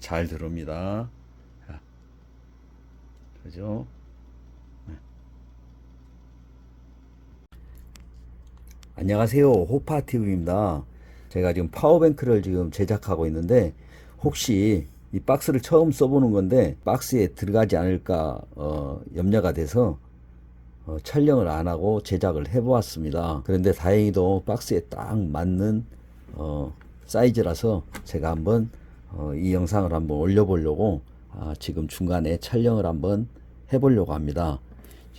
잘 들어옵니다. 자, 그죠? 네. 안녕하세요. 호파TV입니다. 제가 지금 파워뱅크를 지금 제작하고 있는데 혹시 이 박스를 처음 써보는 건데 박스에 들어가지 않을까 어, 염려가 돼서 어, 촬영을 안 하고 제작을 해보았습니다. 그런데 다행히도 박스에 딱 맞는 어, 사이즈라서 제가 한번 어, 이 영상을 한번 올려보려고 아, 지금 중간에 촬영을 한번 해보려고 합니다.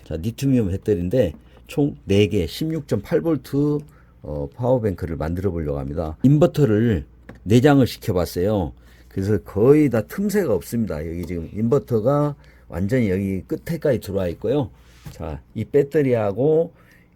자, 리튬이온 배터리인데 총 4개 16.8V 어, 파워뱅크를 만들어 보려고 합니다. 인버터를 내장을 시켜봤어요. 그래서 거의 다 틈새가 없습니다. 여기 지금 인버터가 완전히 여기 끝에까지 들어와 있고요. 자, 이 배터리하고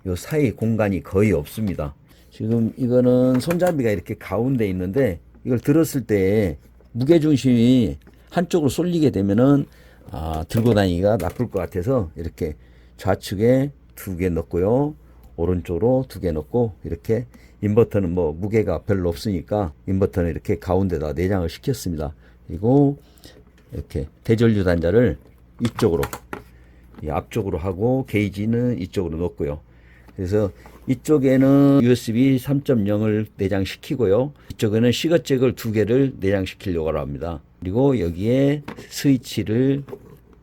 요 사이 공간이 거의 없습니다. 지금 이거는 손잡이가 이렇게 가운데 있는데 이걸 들었을 때 무게 중심이 한쪽으로 쏠리게 되면은 아, 들고 다니기가 나쁠 것 같아서 이렇게 좌측에 두 개 넣고요. 오른쪽으로 두 개 넣고 이렇게 인버터는 뭐 무게가 별로 없으니까 인버터는 이렇게 가운데다 내장을 시켰습니다. 그리고 이렇게 대전류 단자를 이쪽으로 이 앞쪽으로 하고 게이지는 이쪽으로 넣고요. 그래서 이쪽에는 USB 3.0을 내장시키고요. 이쪽에는 시거잭을 두 개를 내장시키려고 합니다. 그리고 여기에 스위치를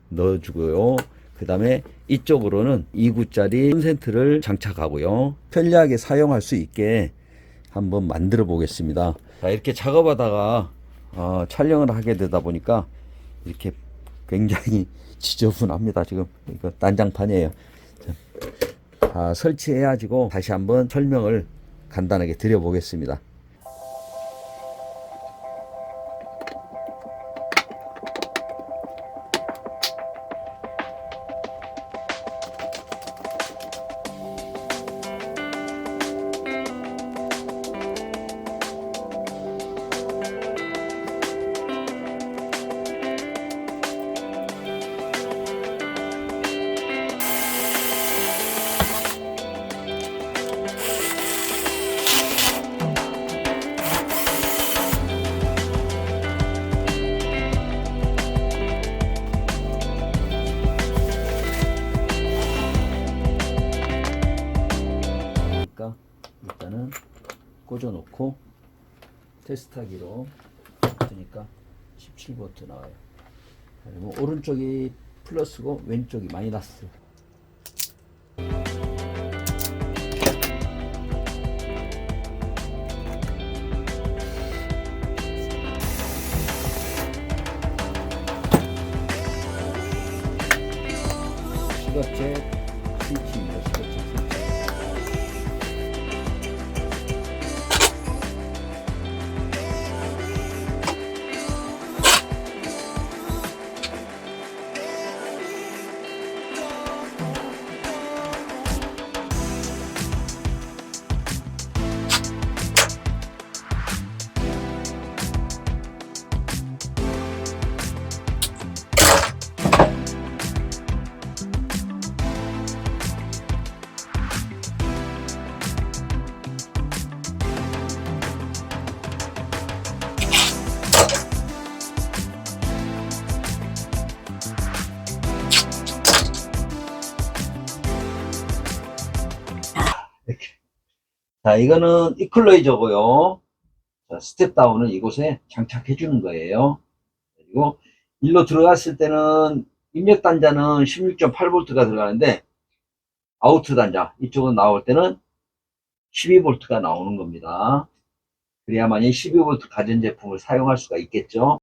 넣어주고요. 그 다음에 이쪽으로는 2구짜리 콘센트를 장착하고요. 편리하게 사용할 수 있게 한번 만들어 보겠습니다. 자, 이렇게 작업하다가 어, 촬영을 하게 되다 보니까 이렇게 굉장히 지저분합니다. 지금 이거 난장판이에요. 자, 다 설치해가지고 다시 한번 설명을 간단하게 드려보겠습니다. 일단은 꽂아놓고 테스트하기로 했으니까 17V 나와요. 그리고 오른쪽이 플러스고 왼쪽이 마이너스. 시거잭 자, 이거는 이퀄라이저고요. 자, 스텝 다운은 이곳에 장착해 주는 거예요. 그리고 일로 들어갔을 때는 입력 단자는 16.8V가 들어가는데 아우트 단자 이쪽은 나올 때는 12V가 나오는 겁니다. 그래야만이 12V 가전제품을 사용할 수가 있겠죠.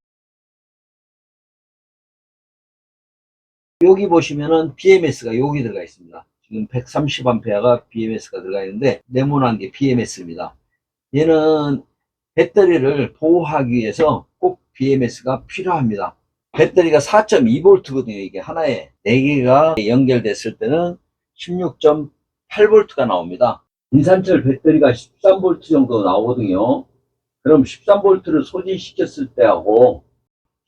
여기 보시면은 BMS가 여기 들어가 있습니다. 지금 130A가 BMS가 들어가 있는데 네모난 게 BMS입니다. 얘는 배터리를 보호하기 위해서 꼭 BMS가 필요합니다. 배터리가 4.2V거든요. 이게 하나에 4개가 연결됐을 때는 16.8V가 나옵니다. 인산철 배터리가 13V 정도 나오거든요. 그럼 13V를 소진시켰을 때하고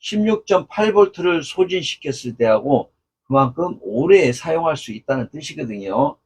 16.8V를 소진시켰을 때하고 그만큼 오래 사용할 수 있다는 뜻이거든요.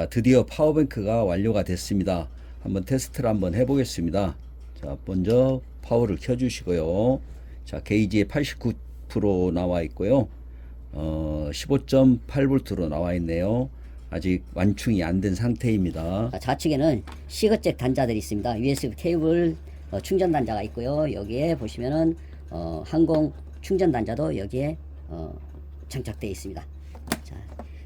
자, 드디어 파워뱅크가 완료가 됐습니다. 한번 테스트를 한번 해보겠습니다. 자, 먼저 파워를 켜주시고요. 자, 게이지에 89% 나와 있고요. 어, 15.8V로 나와 있네요. 아직 완충이 안 된 상태입니다. 아, 좌측에는 시거잭 단자들이 있습니다. USB 케이블 어, 충전 단자가 있고요. 여기에 보시면은 어, 항공 충전 단자도 여기에 어, 장착되어 있습니다. 자,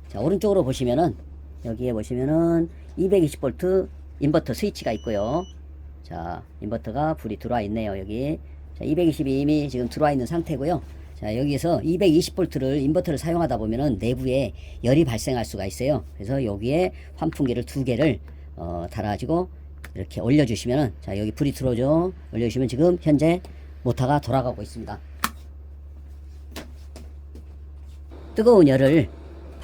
자, 오른쪽으로 보시면은 여기에 보시면은 220V 인버터 스위치가 있고요. 자, 인버터가 불이 들어와 있네요. 여기. 자, 220이 이미 지금 들어와 있는 상태고요. 자, 여기에서 220V를 인버터를 사용하다 보면은 내부에 열이 발생할 수가 있어요. 그래서 여기에 환풍기를 두 개를 어, 달아가지고 이렇게 올려주시면은 자, 여기 불이 들어오죠. 올려주시면 지금 현재 모터가 돌아가고 있습니다. 뜨거운 열을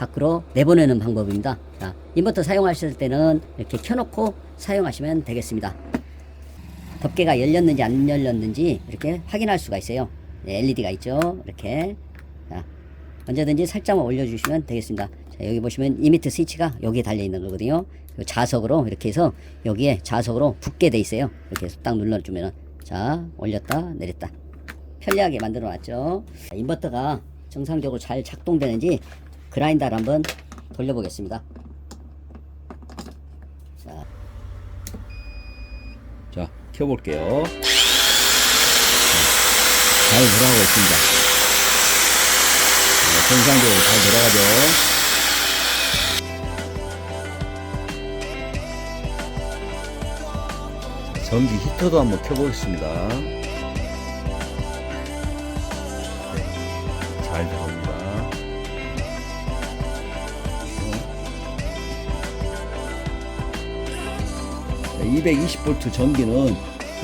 밖으로 내보내는 방법입니다. 자, 인버터 사용하실 때는 이렇게 켜놓고 사용하시면 되겠습니다. 덮개가 열렸는지 안 열렸는지 이렇게 확인할 수가 있어요. 네, LED가 있죠. 이렇게. 자, 언제든지 살짝만 올려주시면 되겠습니다. 자, 여기 보시면 이미트 스위치가 여기에 달려 있는 거거든요. 그 자석으로 이렇게 해서 여기에 자석으로 붙게 돼 있어요. 이렇게 해서 딱 눌러주면은 자 올렸다 내렸다 편리하게 만들어 놨죠. 자, 인버터가 정상적으로 잘 작동되는지 그라인더를 한번 돌려보겠습니다. 자, 자, 켜볼게요. 잘 돌아가고 있습니다. 네, 정상적으로 잘 돌아가죠. 전기 히터도 한번 켜보겠습니다. 220V 전기는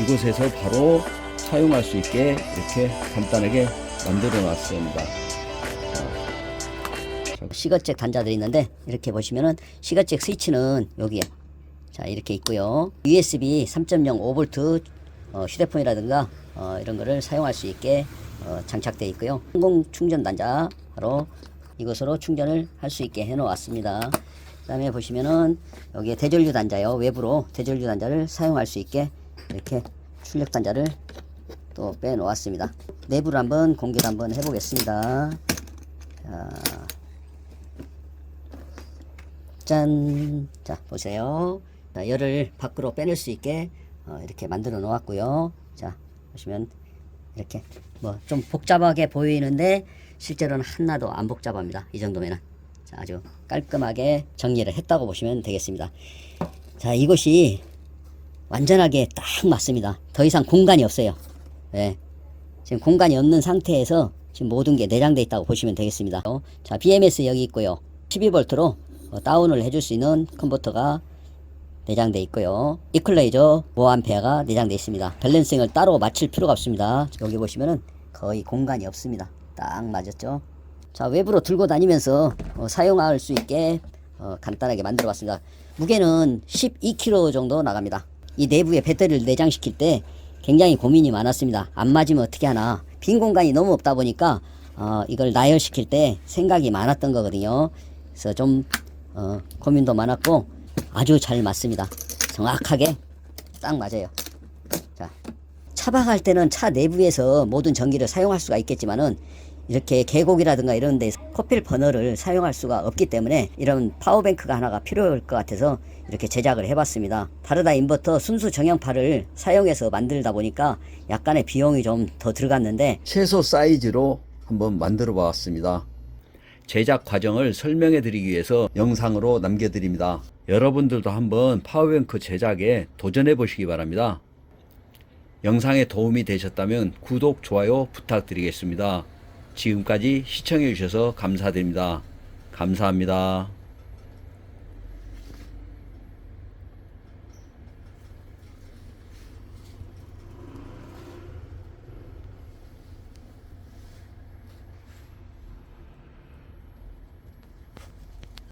이곳에서 바로 사용할 수 있게 이렇게 간단하게 만들어 놨습니다. 시거잭 단자들이 있는데 이렇게 보시면은 시거잭 스위치는 여기에 자 이렇게 있고요. USB 3.0 5V 어, 휴대폰이라든가 어, 이런 거를 사용할 수 있게 어, 장착되어 있고요. 항공 충전 단자 바로 이것으로 충전을 할 수 있게 해 놓았습니다. 그 다음에 보시면은 여기에 대전류 단자요. 외부로 대전류 단자를 사용할 수 있게 이렇게 출력 단자를 또 빼 놓았습니다. 내부를 한번 공개를 한번 해 보겠습니다. 자, 짠. 자, 보세요. 자, 열을 밖으로 빼낼 수 있게 어, 이렇게 만들어 놓았고요. 자, 보시면 이렇게 뭐 좀 복잡하게 보이는데 실제로는 하나도 안 복잡합니다. 이 정도면은. 자, 아주 깔끔하게 정리를 했다고 보시면 되겠습니다. 자, 이것이 완전하게 딱 맞습니다. 더 이상 공간이 없어요. 예. 지금 공간이 없는 상태에서 지금 모든 게 내장되어 있다고 보시면 되겠습니다. 어, 자, BMS 여기 있고요. 12V로 어, 다운을 해줄 수 있는 컨버터가 내장되어 있고요. 이퀄라이저 5A가 내장되어 있습니다. 밸런싱을 따로 맞출 필요가 없습니다. 여기 보시면은 거의 공간이 없습니다. 딱 맞았죠? 자, 외부로 들고 다니면서 어, 사용할 수 있게 어, 간단하게 만들어 봤습니다. 무게는 12kg 정도 나갑니다. 이 내부에 배터리를 내장시킬 때 굉장히 고민이 많았습니다. 안 맞으면 어떻게 하나. 빈 공간이 너무 없다 보니까 어, 이걸 나열시킬 때 생각이 많았던 거거든요. 그래서 좀 어, 고민도 많았고 아주 잘 맞습니다. 정확하게 딱 맞아요. 자, 차박할 때는 차 내부에서 모든 전기를 사용할 수가 있겠지만은 이렇게 계곡이라든가 이런 데서 코필 버너를 사용할 수가 없기 때문에 이런 파워뱅크가 하나가 필요할 것 같아서 이렇게 제작을 해봤습니다. 다르다 인버터 순수 정형파를 사용해서 만들다 보니까 약간의 비용이 좀 더 들어갔는데 최소 사이즈로 한번 만들어 봤습니다. 제작 과정을 설명해 드리기 위해서 영상으로 남겨드립니다. 여러분들도 한번 파워뱅크 제작에 도전해 보시기 바랍니다. 영상에 도움이 되셨다면 구독, 좋아요 부탁드리겠습니다. 지금까지 시청해 주셔서 감사드립니다. 감사합니다.